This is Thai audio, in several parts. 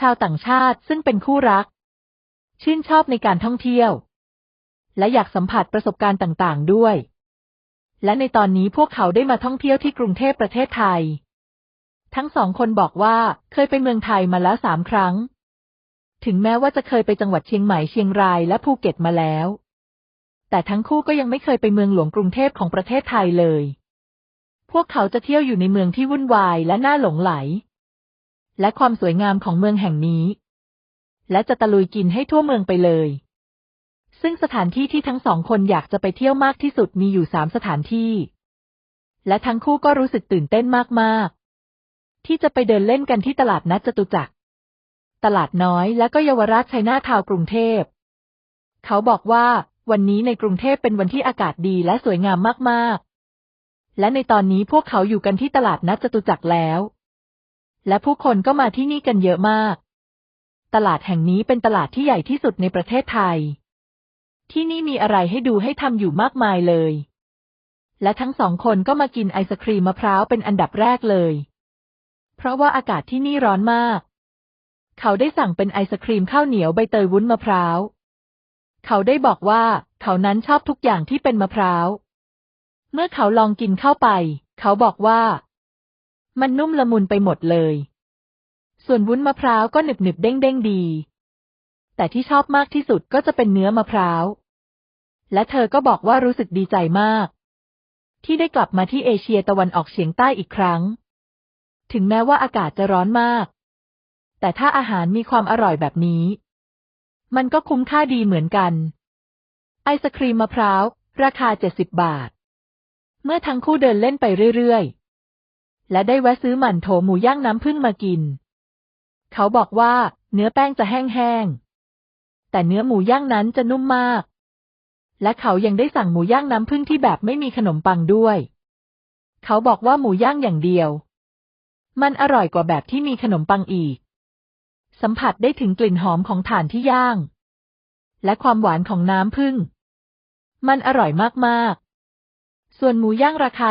ชาวต่างชาติซึ่งเป็นคู่รัก ชื่นชอบในการท่องเที่ยว และอยากสัมผัสประสบการณ์ต่างๆ ด้วย และในตอนนี้พวกเขาได้มาท่องเที่ยวที่กรุงเทพประเทศไทย ทั้งสองคนบอกว่าเคยไปเมืองไทยมาแล้วสามครั้ง ถึงแม้ว่าจะเคยไปจังหวัดเชียงใหม่เชียงรายและภูเก็ตมาแล้ว แต่ทั้งคู่ก็ยังไม่เคยไปเมืองหลวงกรุงเทพของประเทศไทยเลย พวกเขาจะเที่ยวอยู่ในเมืองที่วุ่นวายและน่าหลงไหล และความสวยงามของเมืองแห่งนี้ และจะตะลุยกินให้ทั่วเมืองไปเลย ซึ่งสถานที่ที่ทั้งสองคนอยากจะไปเที่ยวมากที่สุดมีอยู่สามสถานที่ และทั้งคู่ก็รู้สึกตื่นเต้นมากๆ ที่จะไปเดินเล่นกันที่ตลาดนัดจตุจักร ตลาดน้อยและก็เยาวราชชัยนาทาวน์กรุงเทพ เขาบอกว่าวันนี้ในกรุงเทพเป็นวันที่อากาศดีและสวยงามมากๆ และในตอนนี้พวกเขาอยู่กันที่ตลาดนัดจตุจักรแล้ว และผู้คนก็มาที่นี่กันเยอะมาก ตลาดแห่งนี้เป็นตลาดที่ใหญ่ที่สุดในประเทศไทย ที่นี่มีอะไรให้ดูให้ทำอยู่มากมายเลย และทั้งสองคนก็มากินไอศครีมมะพร้าวเป็นอันดับแรกเลย เพราะว่าอากาศที่นี่ร้อนมาก เขาได้สั่งเป็นไอศครีมข้าวเหนียวใบเตยวุ้นมะพร้าว เขาได้บอกว่าเขานั้นชอบทุกอย่างที่เป็นมะพร้าว เมื่อเขาลองกินเข้าไป เขาบอกว่า มันนุ่มละมุนไปหมดเลย ส่วนวุ้นมะพร้าวก็หนึบหนึบเด้งเด้งดี แต่ที่ชอบมากที่สุดก็จะเป็นเนื้อมะพร้าว และเธอก็บอกว่ารู้สึกดีใจมาก ที่ได้กลับมาที่เอเชียตะวันออกเฉียงใต้อีกครั้ง ถึงแม้ว่าอากาศจะร้อนมาก แต่ถ้าอาหารมีความอร่อยแบบนี้ มันก็คุ้มค่าดีเหมือนกัน ไอศครีมมะพร้าว ราคาเจ็ดสิบบาท เมื่อทั้งคู่เดินเล่นไปเรื่อยๆ และได้แวะซื้อหมั่นโถหมูย่างน้ำผึ้งมากิน เขาบอกว่าเนื้อแป้งจะแห้งๆ แต่เนื้อหมูย่างนั้นจะนุ่มมาก และเขายังได้สั่งหมูย่างน้ำผึ้งที่แบบไม่มีขนมปังด้วย เขาบอกว่าหมูย่างอย่างเดียว มันอร่อยกว่าแบบที่มีขนมปังอีก สัมผัสได้ถึงกลิ่นหอมของถ่านที่ย่าง และความหวานของน้ำผึ้งมันอร่อยมากๆ ส่วนหมูย่างราคา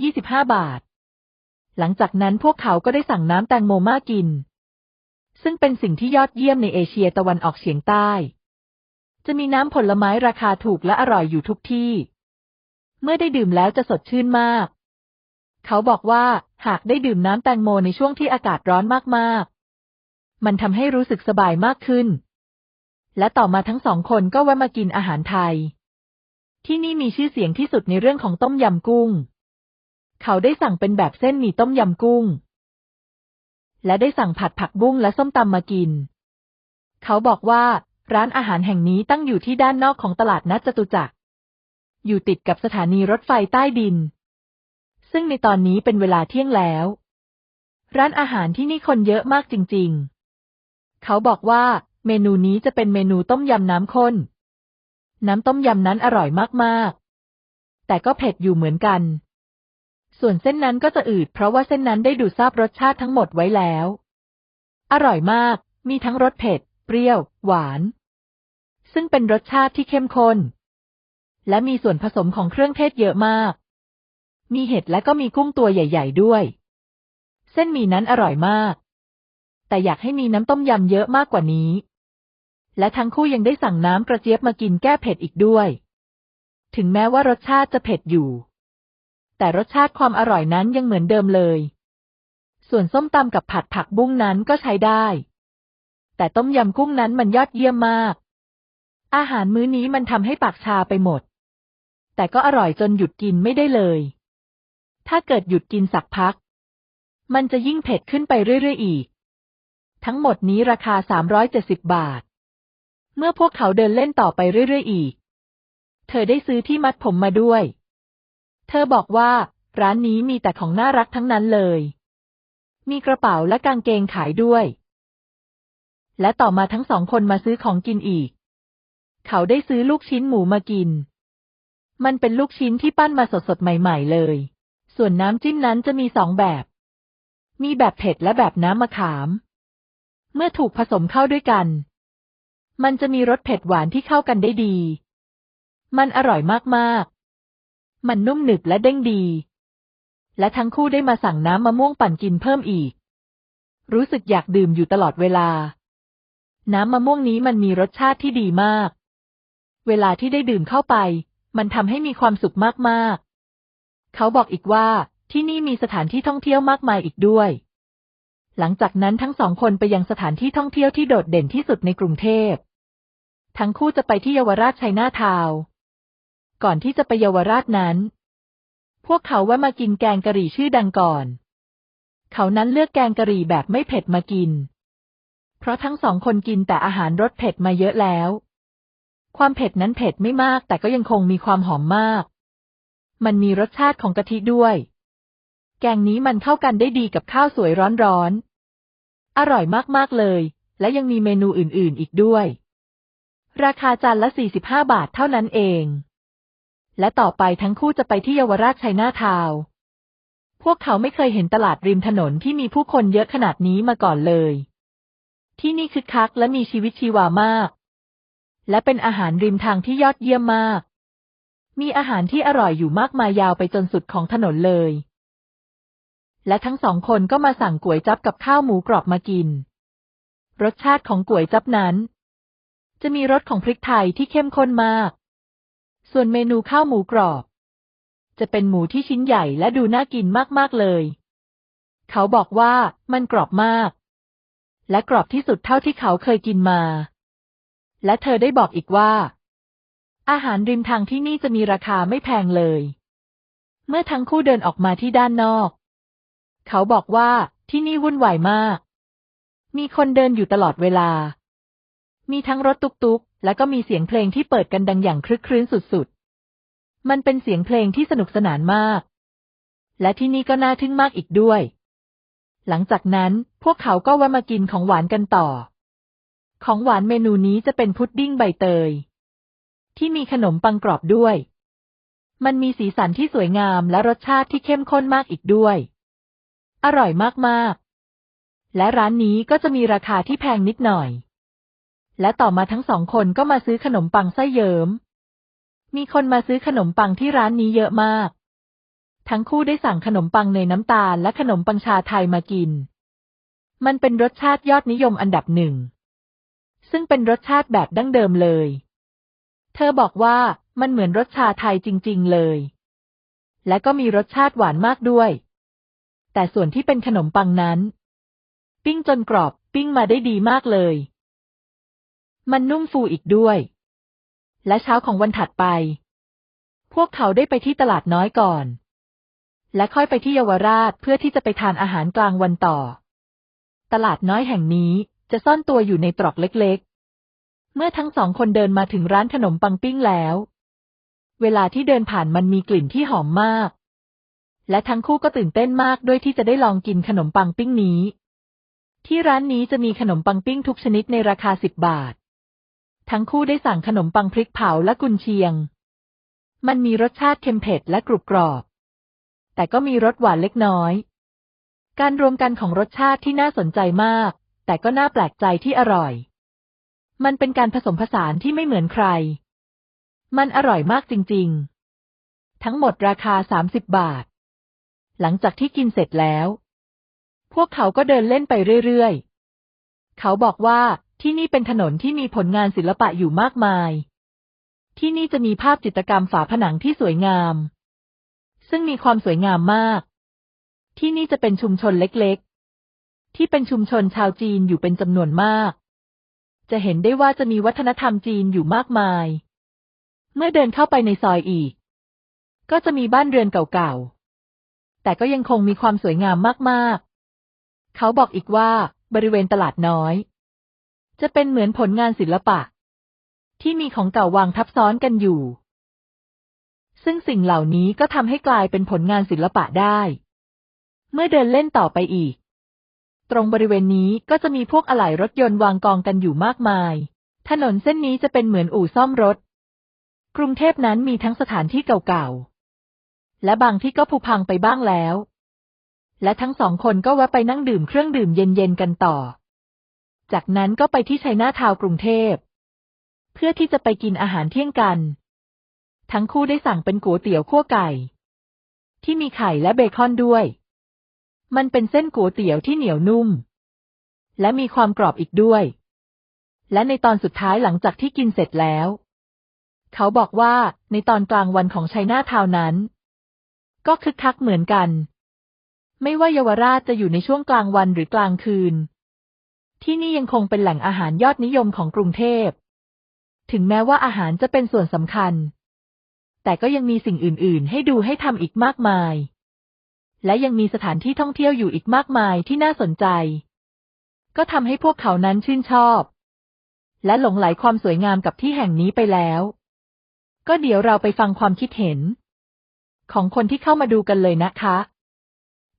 125 บาท หลังจากนั้นพวกเขาก็ได้สั่งน้ำแตงโมมากิน ซึ่งเป็นสิ่งที่ยอดเยี่ยมในเอเชียตะวันออกเฉียงใต้ จะมีน้ำผลไม้ราคาถูกและอร่อยอยู่ทุกที่ เมื่อได้ดื่มแล้วจะสดชื่นมาก เขาบอกว่าหากได้ดื่มน้ำแตงโมในช่วงที่อากาศร้อนมากๆ มันทำให้รู้สึกสบายมากขึ้น และต่อมาทั้งสองคนก็แวะมากินอาหารไทย ที่นี่มีชื่อเสียงที่สุดในเรื่องของต้มยำกุ้ง เขาได้สั่งเป็นแบบเส้นหมี่ต้มยำกุ้ง และได้สั่งผัดผักบุ้งและส้มตำมากิน เขาบอกว่าร้านอาหารแห่งนี้ตั้งอยู่ที่ด้านนอกของตลาดนัดจตุจักร อยู่ติดกับสถานีรถไฟใต้ดิน ซึ่งในตอนนี้เป็นเวลาเที่ยงแล้ว ร้านอาหารที่นี่คนเยอะมากจริง ๆ เขาบอกว่าเมนูนี้จะเป็นเมนูต้มยำน้ำข้น น้ำต้มยำนั้นอร่อยมาก ๆ แต่ก็เผ็ดอยู่เหมือนกัน ส่วนเส้นนั้นก็จะอืดเพราะว่าเส้นนั้นได้ดูดซาบรสชาติทั้งหมดไว้แล้ว อร่อยมาก มีทั้งรสเผ็ด เปรี้ยว หวาน ซึ่งเป็นรสชาติที่เข้มข้น และมีส่วนผสมของเครื่องเทศเยอะมาก มีเห็ดและก็มีกุ้งตัวใหญ่ ๆ ด้วย เส้นหมี่นั้นอร่อยมาก แต่อยากให้มีน้ำต้มยำเยอะมากกว่านี้ และทั้งคู่ยังได้สั่งน้ำกระเจี๊ยบมากินแก้เผ็ดอีกด้วย ถึงแม้ว่ารสชาติจะเผ็ดอยู่ แต่รสชาติความอร่อยนั้นยังเหมือนเดิมเลย ส่วนส้มตำกับผัดผักบุ้งนั้นก็ใช้ได้ แต่ต้มยำกุ้งนั้นมันยอดเยี่ยมมาก อาหารมื้อนี้มันทำให้ปากชาไปหมด แต่ก็อร่อยจนหยุดกินไม่ได้เลย ถ้าเกิดหยุดกินสักพัก มันจะยิ่งเผ็ดขึ้นไปเรื่อยๆอีก ทั้งหมดนี้ราคา 370 บาท เมื่อพวกเขาเดินเล่นต่อไปเรื่อยๆอีก เธอได้ซื้อที่มัดผมมาด้วย เธอบอกว่า ร้านนี้มีแต่ของน่ารักทั้งนั้นเลย มีกระเป๋าและกางเกงขายด้วย และต่อมาทั้งสองคนมาซื้อของกินอีก เขาได้ซื้อลูกชิ้นหมูมากิน มันเป็นลูกชิ้นที่ปั้นมาสดๆใหม่ ๆ เลย ส่วนน้ำจิ้มนั้นจะมีสองแบบ มีแบบเผ็ดและแบบน้ำมะขาม เมื่อถูกผสมเข้าด้วยกัน มันจะมีรสเผ็ดหวานที่เข้ากันได้ดี มันอร่อยมากๆ มันนุ่มหนึบและเด้งดี และทั้งคู่ได้มาสั่งน้ำมะม่วงปั่นกินเพิ่มอีก รู้สึกอยากดื่มอยู่ตลอดเวลา น้ำมะม่วงนี้มันมีรสชาติที่ดีมาก เวลาที่ได้ดื่มเข้าไป มันทำให้มีความสุขมากๆ เขาบอกอีกว่าที่นี่มีสถานที่ท่องเที่ยวมากมายอีกด้วย หลังจากนั้นทั้งสองคนไปยังสถานที่ท่องเที่ยวที่โดดเด่นที่สุดในกรุงเทพ ทั้งคู่จะไปที่เยาวราชชัยนาทาวน์ ก่อนที่จะไปเยาวราชนั้น พวกเขาแวะมากินแกงกะหรี่ชื่อดังก่อน เขานั้นเลือกแกงกะหรี่แบบไม่เผ็ดมากิน เพราะทั้งสองคนกินแต่อาหารรสเผ็ดมาเยอะแล้ว ความเผ็ดนั้นเผ็ดไม่มากแต่ก็ยังคงมีความหอมมาก มันมีรสชาติของกะทิด้วย แกงนี้มันเข้ากันได้ดีกับข้าวสวยร้อนๆ อร่อยมากๆเลย และยังมีเมนูอื่นๆ อีกด้วยราคาจานละ 45 บาทเท่านั้นเอง และต่อไปทั้งคู่จะไปที่เยาวราชชัยนาทาว พวกเขาไม่เคยเห็นตลาดริมถนนที่มีผู้คนเยอะขนาดนี้มาก่อนเลย ที่นี่คึกคักและมีชีวิตชีวามาก และเป็นอาหารริมทางที่ยอดเยี่ยมมาก มีอาหารที่อร่อยอยู่มากมายยาวไปจนสุดของถนนเลย และทั้งสองคนก็มาสั่งก๋วยจั๊บกับข้าวหมูกรอบมากิน รสชาติของก๋วยจั๊บนั้น จะมีรสของพริกไทยที่เข้มข้นมาก ส่วนเมนูข้าวหมูกรอบ จะเป็นหมูที่ชิ้นใหญ่และดูน่ากินมากๆเลย เขาบอกว่ามันกรอบมาก และกรอบที่สุดเท่าที่เขาเคยกินมา และเธอได้บอกอีกว่า อาหารริมทางที่นี่จะมีราคาไม่แพงเลย เมื่อทั้งคู่เดินออกมาที่ด้านนอก เขาบอกว่าที่นี่วุ่นวายมาก มีคนเดินอยู่ตลอดเวลา มีทั้งรถตุกๆ และก็มีเสียงเพลงที่เปิดกันดังอย่างคลึกครื้นสุดๆ มันเป็นเสียงเพลงที่สนุกสนานมาก และที่นี่ก็น่าทึ่งมากอีกด้วย หลังจากนั้นพวกเขาก็แวะมากินของหวานกันต่อ ของหวานเมนูนี้จะเป็นพุดดิ้งใบเตย ที่มีขนมปังกรอบด้วย มันมีสีสันที่สวยงามและรสชาติที่เข้มข้นมากอีกด้วย อร่อยมากๆ และร้านนี้ก็จะมีราคาที่แพงนิดหน่อย และต่อมาทั้งสองคนก็มาซื้อขนมปังไส้เยิ้มมีคนมาซื้อขนมปังที่ร้านนี้เยอะมาก ทั้งคู่ได้สั่งขนมปังเนยน้ำตาลและขนมปังชาไทยมากิน มันเป็นรสชาติยอดนิยมอันดับหนึ่ง ซึ่งเป็นรสชาติแบบดั้งเดิมเลย เธอบอกว่ามันเหมือนรสชาไทยจริง ๆ เลย และก็มีรสชาติหวานมากด้วย แต่ส่วนที่เป็นขนมปังนั้น ปิ้งจนกรอบ ปิ้งมาได้ดีมากเลย มันนุ่มฟูอีกด้วย และเช้าของวันถัดไป พวกเขาได้ไปที่ตลาดน้อยก่อน และค่อยไปที่เยาวราชเพื่อที่จะไปทานอาหารกลางวันต่อ ตลาดน้อยแห่งนี้จะซ่อนตัวอยู่ในตรอกเล็กๆ เมื่อทั้งสองคนเดินมาถึงร้านขนมปังปิ้งแล้ว เวลาที่เดินผ่านมันมีกลิ่นที่หอมมาก และทั้งคู่ก็ตื่นเต้นมากด้วยที่จะได้ลองกินขนมปังปิ้งนี้ ที่ร้านนี้จะมีขนมปังปิ้งทุกชนิดในราคาสิบบาท ทั้งคู่ได้สั่งขนมปังพริกเผาและกุนเชียง มันมีรสชาติเค็มเผ็ดและกรุบกรอบ แต่ก็มีรสหวานเล็กน้อย การรวมกันของรสชาติที่น่าสนใจมาก แต่ก็น่าแปลกใจที่อร่อย มันเป็นการผสมผสานที่ไม่เหมือนใคร มันอร่อยมากจริง ๆ ทั้งหมดราคาสามสิบบาท หลังจากที่กินเสร็จแล้ว พวกเขาก็เดินเล่นไปเรื่อยๆ เขาบอกว่า ที่นี่เป็นถนนที่มีผลงานศิลปะอยู่มากมาย ที่นี่จะมีภาพจิตรกรรมฝาผนังที่สวยงาม ซึ่งมีความสวยงามมาก ที่นี่จะเป็นชุมชนเล็กๆ ที่เป็นชุมชนชาวจีนอยู่เป็นจำนวนมาก จะเห็นได้ว่าจะมีวัฒนธรรมจีนอยู่มากมาย เมื่อเดินเข้าไปในซอยอีก ก็จะมีบ้านเรือนเก่าๆ แต่ก็ยังคงมีความสวยงามมากๆ เขาบอกอีกว่าบริเวณตลาดน้อย จะเป็นเหมือนผลงานศิลปะ ที่มีของเก่าวางทับซ้อนกันอยู่ ซึ่งสิ่งเหล่านี้ก็ทำให้กลายเป็นผลงานศิลปะได้ เมื่อเดินเล่นต่อไปอีก ตรงบริเวณนี้ก็จะมีพวกอะไหล่รถยนต์วางกองกันอยู่มากมาย ถนนเส้นนี้จะเป็นเหมือนอู่ซ่อมรถ กรุงเทพนั้นมีทั้งสถานที่เก่าๆ และบางที่ก็ผุพังไปบ้างแล้ว และทั้งสองคนก็แวะไปนั่งดื่มเครื่องดื่มเย็นๆกันต่อ จากนั้นก็ไปที่ชัยนาทาวกรุงเทพ เพื่อที่จะไปกินอาหารเที่ยงกัน ทั้งคู่ได้สั่งเป็นก๋วยเตี๋ยวขั้วไก่ ที่มีไข่และเบคอนด้วย มันเป็นเส้นก๋วยเตี๋ยวที่เหนียวนุ่ม และมีความกรอบอีกด้วย และในตอนสุดท้ายหลังจากที่กินเสร็จแล้ว เขาบอกว่าในตอนกลางวันของชัยนาทาวน์นั้น ก็คึกคักเหมือนกัน ไม่ว่าเยาวราชจะอยู่ในช่วงกลางวันหรือกลางคืน ที่นี่ยังคงเป็นแหล่งอาหารยอดนิยมของกรุงเทพ ถึงแม้ว่าอาหารจะเป็นส่วนสำคัญ แต่ก็ยังมีสิ่งอื่น ๆ ให้ดูให้ทำอีกมากมาย และยังมีสถานที่ท่องเที่ยวอยู่อีกมากมายที่น่าสนใจ ก็ทำให้พวกเขานั้นชื่นชอบ และหลงไหลความสวยงามกับที่แห่งนี้ไปแล้ว ก็เดี๋ยวเราไปฟังความคิดเห็น ของคนที่เข้ามาดูกันเลยนะคะ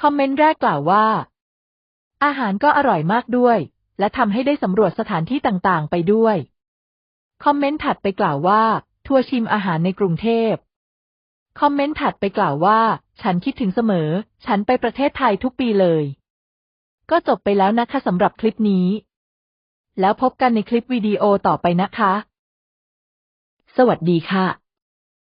คอมเมนต์แรกกล่าวว่า อาหารก็อร่อยมากด้วย และทำให้ได้สำรวจสถานที่ต่างๆ ไปด้วย คอมเมนต์ถัดไปกล่าวว่า ทัวร์ชิมอาหารในกรุงเทพ คอมเมนต์ถัดไปกล่าวว่า ฉันคิดถึงเสมอ ฉันไปประเทศไทยทุกปีเลย ก็จบไปแล้วนะคะสำหรับคลิปนี้ แล้วพบกันในคลิปวิดีโอต่อไปนะคะ สวัสดีค่ะ